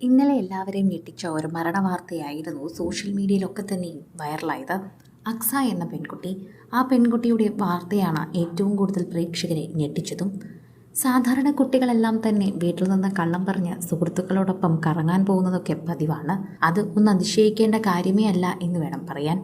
ഇന്നലെ എല്ലാവരെയും ഞെട്ടിച്ച ഒരു മരണ വാർത്തയായിരുന്നു സോഷ്യൽ മീഡിയയിലൊക്കെ തന്നെയും വൈറലായത്. അക്സ എന്ന പെൺകുട്ടി ആ പെൺകുട്ടിയുടെ വാർത്തയാണ് ഏറ്റവും കൂടുതൽ പ്രേക്ഷകരെ ഞെട്ടിച്ചതും. സാധാരണ കുട്ടികളെല്ലാം തന്നെ വീട്ടിൽ നിന്ന് കള്ളം പറഞ്ഞ് സുഹൃത്തുക്കളോടൊപ്പം കറങ്ങാൻ പോകുന്നതൊക്കെ പതിവാണ്. അത് ഒന്ന് അതിശയിക്കേണ്ട കാര്യമേ അല്ല എന്ന് വേണം പറയാൻ.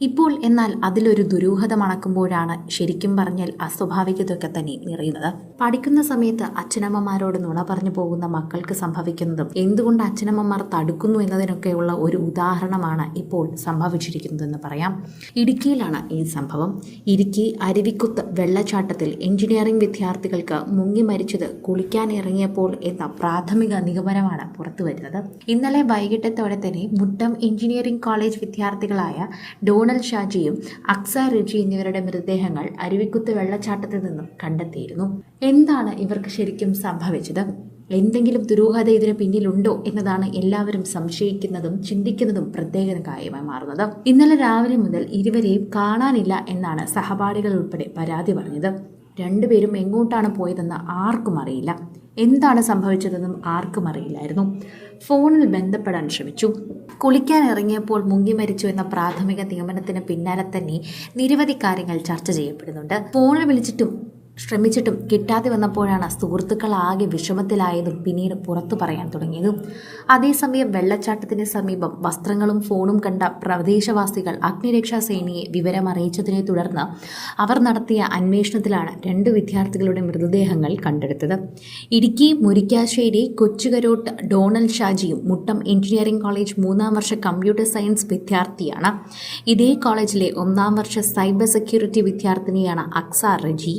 ഇപ്പോൾ എന്നാൽ അതിലൊരു ദുരൂഹത മണക്കുമ്പോഴാണ് ശരിക്കും പറഞ്ഞാൽ അസ്വാഭാവികതയൊക്കെ തന്നെ നിറയുന്നത്. പഠിക്കുന്ന സമയത്ത് അച്ഛനമ്മമാരോട് നുണ പറഞ്ഞു പോകുന്ന മക്കൾക്ക് സംഭവിക്കുന്നതും എന്തുകൊണ്ട് അച്ഛനമ്മമാർ തടുക്കുന്നു എന്നതിനൊക്കെയുള്ള ഒരു ഉദാഹരണമാണ് ഇപ്പോൾ സംഭവിച്ചിരിക്കുന്നതെന്ന് പറയാം. ഇടുക്കിയിലാണ് ഈ സംഭവം. ഇടുക്കി അരുവിക്കുത്ത് വെള്ളച്ചാട്ടത്തിൽ എഞ്ചിനീയറിംഗ് വിദ്യാർത്ഥികൾക്ക് മുങ്ങി മരിച്ചത് കുളിക്കാനിറങ്ങിയപ്പോൾ എന്ന പ്രാഥമിക നിഗമനമാണ് പുറത്തുവരുന്നത്. ഇന്നലെ വൈകിട്ടത്തോടെ തന്നെ മുട്ടം എഞ്ചിനീയറിംഗ് കോളേജ് വിദ്യാർത്ഥികളായ ഡോണൽ ഷാജിയും അക്സ റിജി എന്നിവരുടെ മൃതദേഹങ്ങൾ അരുവിക്കുത്ത് വെള്ളച്ചാട്ടത്തിൽ നിന്നും കണ്ടെത്തിയിരുന്നു. എന്താണ് ഇവർക്ക് ശരിക്കും സംഭവിച്ചത്? എന്തെങ്കിലും ദുരൂഹത ഇതിന് പിന്നിലുണ്ടോ എന്നതാണ് എല്ലാവരും സംശയിക്കുന്നതും ചിന്തിക്കുന്നതും പ്രത്യേക കാര്യമായി മാറുന്നത്. ഇന്നലെ രാവിലെ മുതൽ ഇരുവരെയും കാണാനില്ല എന്നാണ് സഹപാഠികൾ ഉൾപ്പെടെ പരാതി പറഞ്ഞത്. രണ്ടുപേരും എങ്ങോട്ടാണ് പോയതെന്ന് ആർക്കും അറിയില്ല. എന്താണ് സംഭവിച്ചതെന്നും ആർക്കും അറിയില്ലായിരുന്നു. ഫോണിൽ ബന്ധപ്പെടാൻ ശ്രമിച്ചു. കുളിക്കാൻ ഇറങ്ങിയപ്പോൾ മുങ്ങി മരിച്ചു എന്ന പ്രാഥമിക നിഗമനത്തിന് പിന്നാലെ തന്നെ നിരവധി കാര്യങ്ങൾ ചർച്ച ചെയ്യപ്പെടുന്നുണ്ട്. ഫോണിൽ വിളിച്ചിട്ടും ശ്രമിച്ചിട്ടും കിട്ടാതെ വന്നപ്പോഴാണ് സുഹൃത്തുക്കൾ ആകെ വിഷമത്തിലായതും പിന്നീട് പുറത്തു പറയാൻ തുടങ്ങിയതും. അതേസമയം വെള്ളച്ചാട്ടത്തിന് സമീപം വസ്ത്രങ്ങളും ഫോണും കണ്ട പ്രദേശവാസികൾ അഗ്നിരക്ഷാ സേനയെ വിവരം അറിയിച്ചതിനെ തുടർന്ന് അവർ നടത്തിയ അന്വേഷണത്തിലാണ് രണ്ട് വിദ്യാർത്ഥികളുടെ മൃതദേഹങ്ങൾ കണ്ടെടുത്തത്. ഇടുക്കി മുരിക്കാശ്ശേരി കൊച്ചുകരോട്ട് ഡോണൽ ഷാജിയും മുട്ടം എഞ്ചിനീയറിംഗ് കോളേജ് മൂന്നാം വർഷ കമ്പ്യൂട്ടർ സയൻസ് വിദ്യാർത്ഥിയാണ്. ഇതേ കോളേജിലെ ഒന്നാം വർഷ സൈബർ സെക്യൂരിറ്റി വിദ്യാർത്ഥിനിയാണ് അക്സ റജി.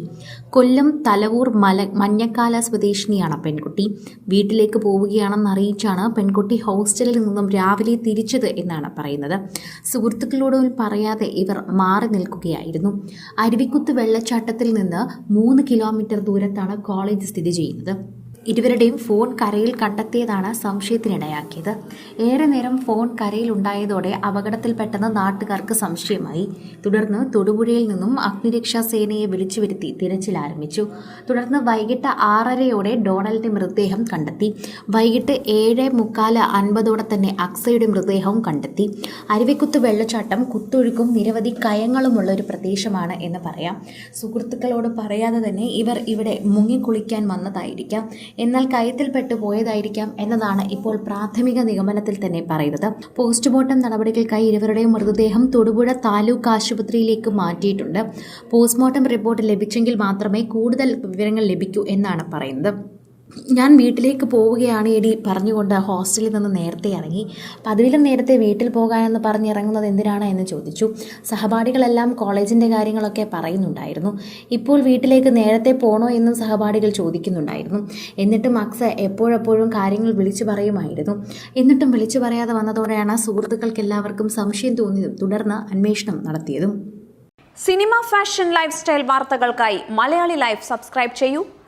കൊല്ലം തലവൂർ മല മഞ്ഞക്കാല സ്വദേശിനിയാണ് പെൺകുട്ടി. വീട്ടിലേക്ക് പോവുകയാണെന്ന് അറിയിച്ചാണ് പെൺകുട്ടി ഹോസ്റ്റലിൽ നിന്നും രാവിലെ തിരിച്ചത് എന്നാണ് പറയുന്നത്. സുഹൃത്തുക്കളോടും പറയാതെ ഇവർ മാറി നിൽക്കുകയായിരുന്നു. അരുവിക്കുത്ത് വെള്ളച്ചാട്ടത്തിൽ നിന്ന് മൂന്ന് കിലോമീറ്റർ ദൂരത്താണ് കോളേജ് സ്ഥിതി ചെയ്യുന്നത്. ഇരുവരുടെയും ഫോൺ കരയിൽ കണ്ടെത്തിയതാണ് സംശയത്തിനിടയാക്കിയത്. ഏറെ നേരം ഫോൺ കരയിൽ ഉണ്ടായതോടെ അപകടത്തിൽപ്പെട്ടെന്ന് നാട്ടുകാർക്ക് സംശയമായി. തുടർന്ന് തൊടുപുഴയിൽ നിന്നും അഗ്നിരക്ഷാ സേനയെ വിളിച്ചു വരുത്തി തിരച്ചിൽ ആരംഭിച്ചു. തുടർന്ന് വൈകിട്ട് ആറരയോടെ ഡൊണാൾഡിന്റെ മൃതദേഹം കണ്ടെത്തി. വൈകിട്ട് ഏഴ് മുക്കാൽ അൻപതോടെ തന്നെ അക്സയുടെ മൃതദേഹവും കണ്ടെത്തി. അരുവിക്കുത്ത് വെള്ളച്ചാട്ടം കുത്തൊഴുക്കും നിരവധി കയങ്ങളുമുള്ള ഒരു പ്രദേശമാണ് എന്ന് പറയാം. സുഹൃത്തുക്കളോട് പറയാതെ തന്നെ ഇവർ ഇവിടെ മുങ്ങിക്കുളിക്കാൻ വന്നതായിരിക്കാം. എന്നാൽ കയത്തിൽപ്പെട്ടു പോയതായിരിക്കാം എന്നതാണ് ഇപ്പോൾ പ്രാഥമിക നിഗമനത്തിൽ തന്നെ പറയുന്നത്. പോസ്റ്റ്മോർട്ടം നടപടികൾക്കായി ഇരുവരുടെയും മൃതദേഹം തൊടുപുഴ താലൂക്ക് ആശുപത്രിയിലേക്ക് മാറ്റിയിട്ടുണ്ട്. പോസ്റ്റ്മോർട്ടം റിപ്പോർട്ട് ലഭിച്ചെങ്കിൽ മാത്രമേ കൂടുതൽ വിവരങ്ങൾ ലഭിക്കൂ എന്നാണ് പറയുന്നത്. ഞാൻ വീട്ടിലേക്ക് പോവുകയാണ് എടി പറഞ്ഞുകൊണ്ട് ഹോസ്റ്റലിൽ നിന്ന് നേരത്തെ ഇറങ്ങി. പതിവിലും നേരത്തെ വീട്ടിൽ പോകാനെന്ന് പറഞ്ഞിറങ്ങുന്നത് എന്തിനാണ് എന്ന് ചോദിച്ചു. സഹപാഠികളെല്ലാം കോളേജിന്റെ കാര്യങ്ങളൊക്കെ പറയുന്നുണ്ടായിരുന്നു. ഇപ്പോൾ വീട്ടിലേക്ക് നേരത്തെ പോണോ എന്നും സഹപാഠികൾ ചോദിക്കുന്നുണ്ടായിരുന്നു. എന്നിട്ടും അക്സ എപ്പോഴെപ്പോഴും കാര്യങ്ങൾ വിളിച്ചു പറയുമായിരുന്നു. എന്നിട്ടും വിളിച്ചു പറയാതെ വന്നതോടെയാണ് സുഹൃത്തുക്കൾക്ക് എല്ലാവർക്കും സംശയം തോന്നിയതും തുടർന്ന് അന്വേഷണം നടത്തിയതും. സിനിമ ഫാഷൻ ലൈഫ് സ്റ്റൈൽ വാർത്തകൾക്കായി മലയാളി ലൈഫ് സബ്സ്ക്രൈബ് ചെയ്യൂ.